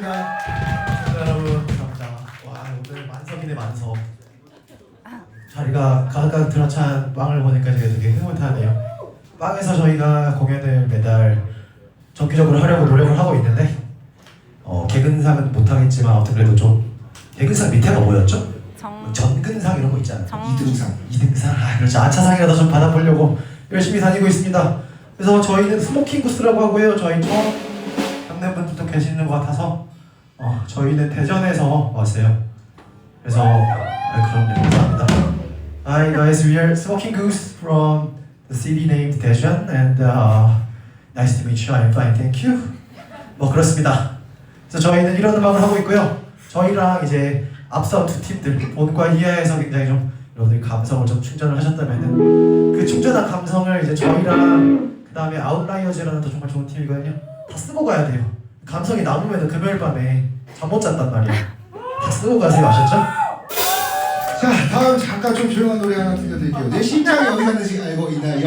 반갑습니다. 여러분 감사합니다. 와 오늘 만석이네 만석. 자리가 가득 들어찬 빵을 보니까 제가 되게 흐뭇하네요. 빵에서 저희가 공연을 매달 정기적으로 하려고 노력을 하고 있는데 어, 개근상은 못하겠지만 아무튼 그래도 좀 개근상 밑에가 뭐였죠? 정 전근상 이런 거 있잖아요. 정- 이등상, 이등상, 아 그렇죠. 아차상이라도 좀 받아보려고 열심히 다니고 있습니다. 그래서 저희는 스모킹 구스라고 하고요. 저희 처음 계시는 것 같아서 어, 저희는 대전에서 왔어요. 그래서 아, 그럼요. 감사합니다. Hi guys, we are Smoking Goose from the city named Daejeon and uh, nice to meet you. I'm fine, thank you. 뭐 그렇습니다. 그래서 저희는 이런 음악을 하고 있고요. 저희랑 이제 앞서 두 팀들 본과 이하에서 굉장히 좀 여러분들이 감성을 좀 충전을 하셨다면은 그 충전한 감성을 이제 저희랑 그 다음에 아웃라이어즈라는 또 정말 좋은 팀이거든요. 다 쓰고 가야 돼요. 감성이 남으면 금요일 밤에 잠못 잔단 말이에요. 다 쓰고 가세요, 아셨죠? 자 다음 잠깐 좀 조용한 노래 하나 들려드릴게요 내 심장이 어디 갔는지 알고 있나요?